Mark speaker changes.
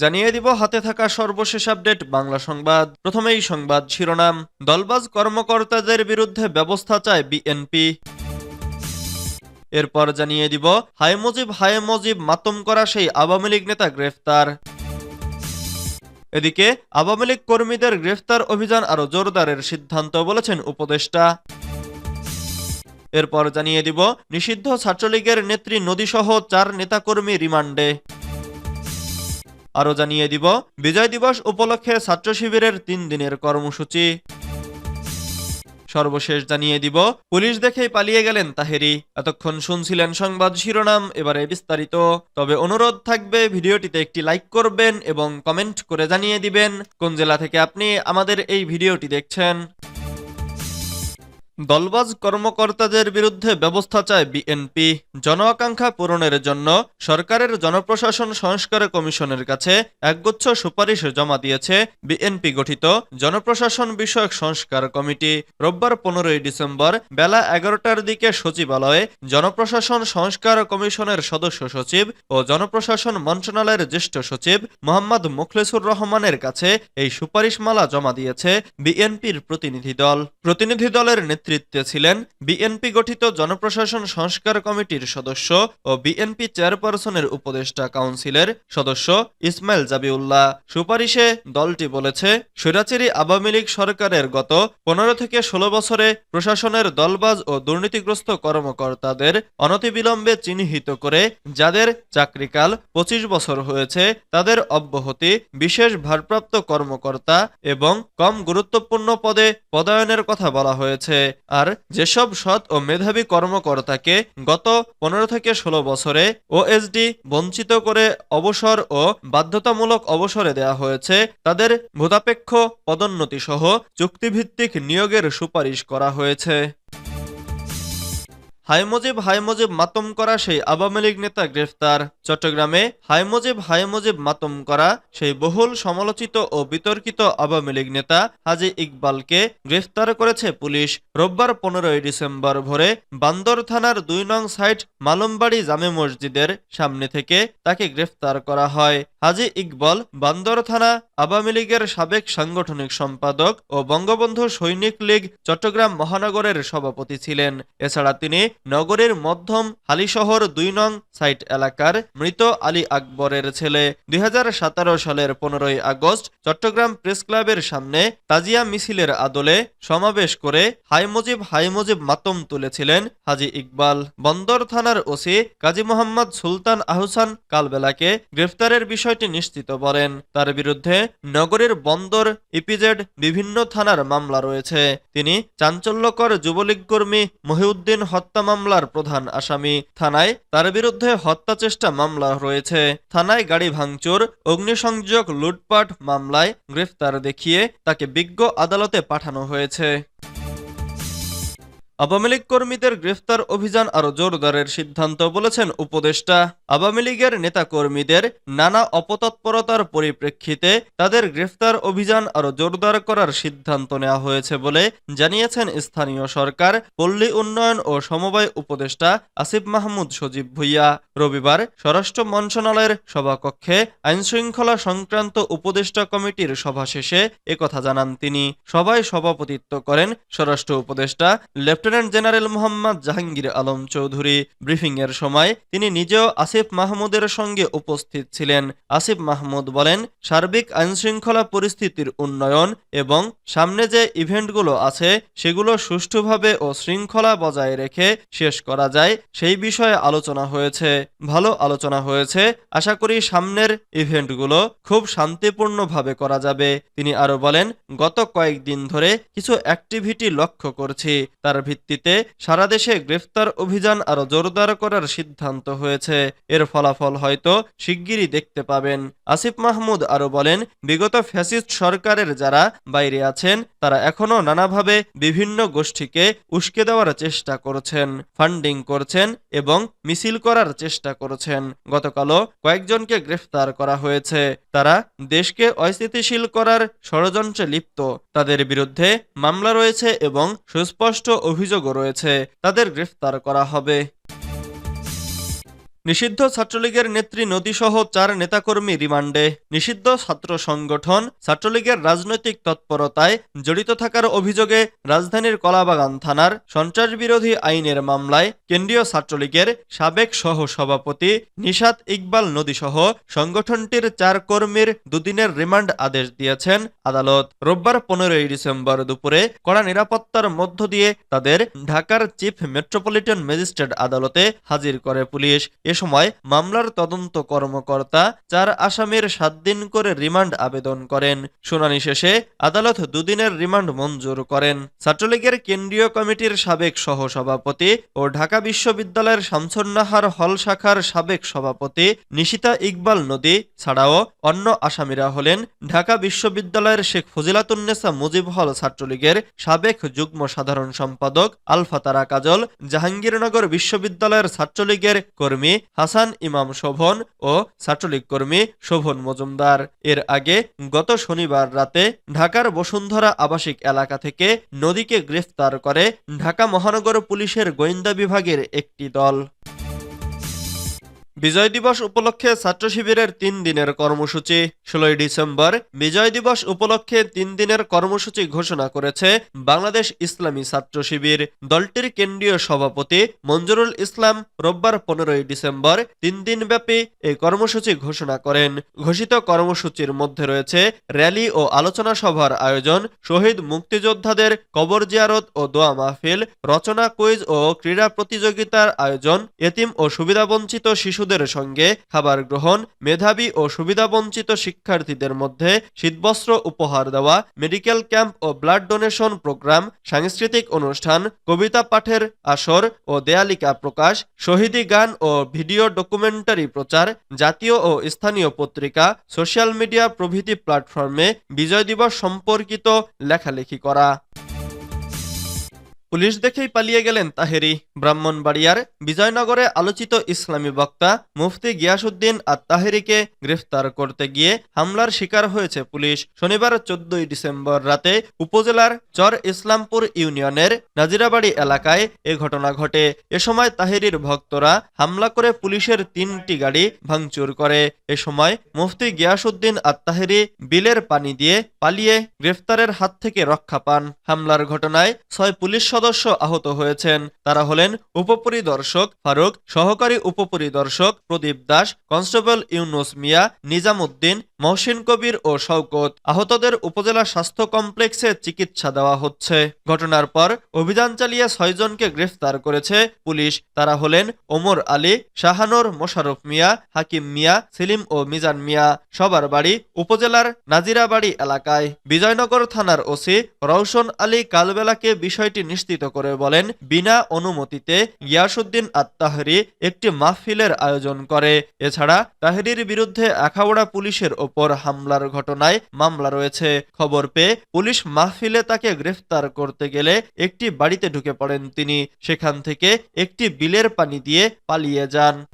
Speaker 1: জানিয়ে দিব হাতে থাকা সর্বশেষ আপডেট, বাংলা সংবাদ। প্রথমেই সংবাদ শিরোনাম, দলবাজ কর্মকর্তাদের বিরুদ্ধে ব্যবস্থা চায় বিএনপি। এরপর জানিয়ে দিব, হায় মুজিব হায় মুজিব, মাতম করা সেই আওয়ামী লীগ নেতা গ্রেফতার। এদিকে, আওয়ামী লীগ কর্মীদের গ্রেফতার অভিযান আরও জোরদারের সিদ্ধান্ত বলেছেন উপদেষ্টা। এরপর জানিয়ে দিব, নিষিদ্ধ ছাত্রলীগের নেত্রী নদীসহ চার নেতাকর্মী রিমান্ডে। আরও জানিয়ে দিব, বিজয় দিবস উপলক্ষে ছাত্র শিবিরের তিন দিনের কর্মসূচি। সর্বশেষ জানিয়ে দিব, পুলিশ দেখেই পালিয়ে গেলেন তাহেরি। এতক্ষণ শুনছিলেন সংবাদ শিরোনাম, এবারে বিস্তারিত। তবে অনুরোধ থাকবে, ভিডিওটিতে একটি লাইক করবেন এবং কমেন্ট করে জানিয়ে দিবেন, কোন জেলা থেকে আপনি আমাদের এই ভিডিওটি দেখছেন। দলবাজ কর্মকর্তাদের বিরুদ্ধে ব্যবস্থা চায় বিএনপি। জন আকাঙ্ক্ষা পূরণের জন্য সরকারের জনপ্রশাসন সংস্কার কমিশনের কাছে একগুচ্ছ সুপারিশ জমা দিয়েছে বিএনপি গঠিত জনপ্রশাসন বিষয়ক সংস্কার কমিটি। রোববার পনেরোই ডিসেম্বর বেলা এগারোটার দিকে সচিবালয়ে জনপ্রশাসন সংস্কার কমিশনের সদস্য সচিব ও জনপ্রশাসন মন্ত্রণালয়ের জ্যেষ্ঠ সচিব মোহাম্মদ মুখলেসুর রহমানের কাছে এই সুপারিশমালা জমা দিয়েছে বিএনপির প্রতিনিধি দল। প্রতিনিধি দলের নেতৃত্বে ছিলেন বিএনপি গঠিত জনপ্রশাসন সংস্কার কমিটির সদস্য ও বিএনপি চেয়ারপারসনের উপদেষ্টা কাউন্সিলের সদস্য ইসমাইল জাবিউল্লাহ। সুপারিশে দলটি বলেছে, স্বৈরাচারী আওয়ামী লীগ সরকারের গত পনেরো থেকে ষোলো বছরে প্রশাসনের দলবাজ ও দুর্নীতিগ্রস্ত কর্মকর্তাদের অনতিবিলম্বে চিহ্নিত করে যাদের চাকরিকাল পঁচিশ বছর হয়েছে, তাদের অব্যাহতি বিশেষ ভারপ্রাপ্ত কর্মকর্তা এবং কম গুরুত্বপূর্ণ পদে পদায়নের কথা বলা হয়েছে। আর যেসব সৎ ও মেধাবী কর্মকর্তাকে গত পনেরো থেকে ষোলো বছরে ওএসডি বঞ্চিত করে অবসর ও বাধ্যতামূলক অবসরে দেয়া হয়েছে, তাদের ভূতাপেক্ষ পদোন্নতি সহ চুক্তিভিত্তিক নিয়োগের সুপারিশ করা হয়েছে। হাইমজিব হাইমজিব মাতম করা সেই আওয়ামী লীগ নেতা গ্রেফতার। চট্টগ্রামে হাই মুজিব হাই মুজিব মাতম করা সেই বহুল সমালোচিত ও বিতর্কিত আওয়ামী লীগ নেতা হাজি ইকবালকে গ্রেফতার করেছে পুলিশ। রোববার পনেরোই ডিসেম্বর ভোরে বান্দর থানার দুই নং সাইট মালমবাড়ি জামে মসজিদের সামনে থেকে তাকে গ্রেফতার করা হয়। হাজি ইকবল বান্দর থানা আওয়ামী লীগের সাবেক সাংগঠনিক সম্পাদক ও বঙ্গবন্ধু সৈনিক লীগ চট্টগ্রাম মহানগরের সভাপতি ছিলেন। এছাড়া তিনি নগরের মধ্যম হালিশহর দুই নং সাইট এলাকার মৃত আলী আকবরের ছেলে দুই হাজার সতেরো সালের পনেরোই আগস্ট চট্টগ্রাম প্রেস ক্লাবের সামনে তাজিয়া মিছিলের আদলে সমাবেশ করে হাই মুজিব হাই মুজিব মাতম তুলেছিলেন হাজি ইকবাল। বন্দর থানার ওসি কাজী মোহাম্মদ সুলতান আহসান কালবেলাকে গ্রেফতারের বিষয়টি নিশ্চিত করেন। তার বিরুদ্ধে নগরীর বন্দর, ইপিজেড বিভিন্ন থানার মামলা রয়েছে। তিনি চাঞ্চল্যকর যুবলীগ কর্মী মহিউদ্দিন হত্যা মামলার প্রধান আসামি। থানায় তার বিরুদ্ধে হত্যা চেষ্টা মামলা রয়েছে। থানায় গাড়ি ভাঙচুর, অগ্নিসংযোগ, লুটপাট মামলায় গ্রেফতার দেখিয়ে তাকে বিজ্ঞ আদালতে পাঠানো হয়েছে। আওয়ামী লীগ কর্মীদের গ্রেফতার অভিযান আরও জোরদারের সিদ্ধান্ত বলেছেন উপদেষ্টা। আওয়ামী লীগের নেতা কর্মীদের নানা অপতৎপরতার পরিপ্রেক্ষিতে তাদের গ্রেফতার অভিযান আরও জোরদার করার সিদ্ধান্ত নেওয়া হয়েছে বলে জানিয়েছেন স্থানীয় সরকার, পল্লী উন্নয়ন ও সমবায় উপদেষ্টা আসিফ মাহমুদ সজীব ভুইয়া। রবিবার স্বরাষ্ট্র মন্ত্রণালয়ের সভাকক্ষে আইনশৃঙ্খলা সংক্রান্ত উপদেষ্টা কমিটির সভা শেষে একথা জানান তিনি। সভায় সভাপতিত্ব করেন স্বরাষ্ট্র উপদেষ্টা lieutenant general Mohammad Jahangir Alam Chowdhury briefing এর সময় তিনি নিজেও আসিফ মাহমুদের সঙ্গে উপস্থিত ছিলেন। আসিফ মাহমুদ বলেন, সার্বিক আইনশৃঙ্খলা পরিস্থিতির উন্নয়ন এবং সামনে যে ইভেন্টগুলো আছে, সেগুলো সুষ্ঠুভাবে ও শৃঙ্খলা বজায় রেখে শেষ করা যায়, সেই বিষয়ে আলোচনা হয়েছে। ভালো আলোচনা হয়েছে। আশা করি সামনের ইভেন্টগুলো খুব শান্তিপূর্ণভাবে করা যাবে। তিনি আরও বলেন, গত কয়েকদিন ধরে কিছু অ্যাক্টিভিটি লক্ষ্য করছি। তার ভিত্তিতে সারা দেশে গ্রেফতার অভিযান আরও জোরদার করার সিদ্ধান্ত হয়েছে। এর ফলাফল হয়তো শিগগিরই দেখতে পাবেন। আসিফ মাহমুদ আরও বলেন, বিগত ফ্যাসিস্ট সরকারের যারা বাইরে আছেন, তারা এখনও নানাভাবে বিভিন্ন গোষ্ঠীকে উস্কে দেওয়ার চেষ্টা করছেন, ফান্ডিং করছেন এবং মিছিল করার চেষ্টা করছেন। গতকালও কয়েকজনকে গ্রেফতার করা হয়েছে। তারা দেশকে অস্থিতিশীল করার ষড়যন্ত্রে লিপ্ত। তাদের বিরুদ্ধে মামলা রয়েছে এবং সুস্পষ্ট অভিযোগও রয়েছে তাদের গ্রেফতার করা হবে। নিষিদ্ধ ছাত্রলীগের নেত্রী নদীসহ চার নেতাকর্মী রিমান্ডে। নিষিদ্ধ ছাত্র সংগঠন ছাত্রলীগের রাজনৈতিক তৎপরতায় জড়িত থাকার অভিযোগে রাজধানীর কলাবাগান থানার সন্ত্রাস বিরোধী আইনের মামলায় কেন্দ্রীয় ছাত্রলীগের সাবেক সহ সভাপতি নিশাত ইকবাল নদীসহ সংগঠনটির চার কর্মীর দুদিনের রিমান্ড আদেশ দিয়েছেন আদালত। রোববার পনেরোই ডিসেম্বর দুপুরে কড়া নিরাপত্তার মধ্য দিয়ে তাদের ঢাকার চিফ মেট্রোপলিটন ম্যাজিস্ট্রেট আদালতে হাজির করে পুলিশ। এ সময় মামলার তদন্ত কর্মকর্তা চার আসামির সাত দিন করে রিমান্ড আবেদন করেন। শুনানি শেষে আদালত দুদিনের রিমান্ড মঞ্জুর করেন। ছাত্রলীগের কেন্দ্রীয় কমিটির সাবেক সহসভাপতি ও ঢাকা বিশ্ববিদ্যালয়ের শামসুন্নাহার হল শাখার সাবেক সভাপতি নিশিতা ইকবাল নদী ছাড়াও অন্য আসামিরা হলেন ঢাকা বিশ্ববিদ্যালয়ের শেখ ফজিলাতুন্নেসা মুজিব হল ছাত্রলীগের সাবেক যুগ্ম সাধারণ সম্পাদক আলফাতারা কাজল, জাহাঙ্গীরনগর বিশ্ববিদ্যালয়ের ছাত্রলীগের কর্মী হাসান ইমাম শোভন ও ছাত্রলীগ কর্মী শোভন মজুমদার। এর আগে গত শনিবার রাতে ঢাকার বসুন্ধরা আবাসিক এলাকা থেকে নদীকে গ্রেফতার করে ঢাকা মহানগর পুলিশের গোয়েন্দা বিভাগের একটি দল। বিজয় দিবস উপলক্ষে ছাত্র শিবিরের তিন দিনের কর্মসূচি, ষোলোই ডিসেম্বর বিজয় দিবস উপলক্ষে তিন দিনের কর্মসূচি ঘোষণা করেছে বাংলাদেশ ইসলামী ছাত্র শিবির। দলটির কেন্দ্রীয় সভাপতি মঞ্জুরুল ইসলাম রোববার পনেরোই ডিসেম্বর তিন দিনব্যাপী এই কর্মসূচি ঘোষণা করেন। ঘোষিত কর্মসূচির মধ্যে রয়েছে র্যালি ও আলোচনা সভার আয়োজন, শহীদ মুক্তিযোদ্ধাদের কবর জিয়ারত ও দোয়া মাহফিল, রচনা, কুইজ ও ক্রীড়া প্রতিযোগিতার আয়োজন, এতিম ও সুবিধাবঞ্চিত শিশুদের সঙ্গে খাবার গ্রহণ, মেধাবী ও সুবিধাবঞ্চিত শিক্ষার্থীদের মধ্যে শীতবস্ত্র উপহার দেওয়া, মেডিকেল ক্যাম্প ও ব্লাড ডোনেশন প্রোগ্রাম, সাংস্কৃতিক অনুষ্ঠান, কবিতা পাঠের আসর ও দেয়ালিকা প্রকাশ, শহীদী গান ও ভিডিও ডকুমেন্টারি প্রচার, জাতীয় ও স্থানীয় পত্রিকা, সোশ্যাল মিডিয়া প্রভৃতি প্ল্যাটফর্মে বিজয় দিবস সম্পর্কিত লেখালেখি করা। পুলিশ দেখেই পালিয়ে গেলেন তাহেরি। ব্রাহ্মণবাড়িয়ার বিজয়নগরে আলোচিত ইসলামী বক্তা মুফতি গিয়াসুদ্দিন আর তাহেরিকে গ্রেফতার করতে গিয়ে হামলার শিকার হয়েছে পুলিশ। শনিবার চোদ্দই ডিসেম্বর রাতে উপজেলার চর ইসলামপুর ইউনিয়নের নাজিরাবাড়ি এলাকায় এ ঘটনা ঘটে। এ সময় তাহেরির ভক্তরা হামলা করে পুলিশের তিনটি গাড়ি ভাঙচুর করে। এ সময় মুফতি গিয়াসুদ্দিন আর তাহেরি বিলের পানি দিয়ে পালিয়ে গ্রেফতারের হাত থেকে রক্ষা পান। হামলার ঘটনায় ছয় পুলিশ সদস্য আহত হয়েছেন। তারা হলেন উপপরিদর্শক ফারুক, সহকারী উপপরিদর্শক প্রদীপ দাস, কনস্টেবল ইউনুস মিয়া, নিজামুদ্দিন, মহসিন কবির ও শওকত। আহতদের উপজেলা স্বাস্থ্য কমপ্লেক্সে চিকিৎসা দেওয়া হচ্ছে। ঘটনার পর অভিযান চালিয়ে ছয়জনকে গ্রেফতার করেছে পুলিশ। তারা হলেন ওমর আলী, শাহানুর মোশারফ মিয়া, হাকিম মিয়া, সেলিম ও মিজান মিয়া। সবার বাড়ি উপজেলার নাজিরাবাড়ি এলাকায়। বিজয়নগর থানার ওসি রওশন আলী কালবেলাকে বিষয়টি নিশ্চিত করে বলেন, বিনা অনুমতিতে গিয়াসুদ্দিন আত্মাহরি একটি মাহফিলের আয়োজন করে। এছাড়া তাহরির বিরুদ্ধে আখাউড়া পুলিশের ওপর হামলার ঘটনায় মামলা রয়েছে। খবর পেয়ে পুলিশ মাহফিলে তাকে গ্রেফতার করতে গেলে একটি বাড়িতে ঢুকে পড়েন তিনি। সেখান থেকে একটি বিলের পানি দিয়ে পালিয়ে যান।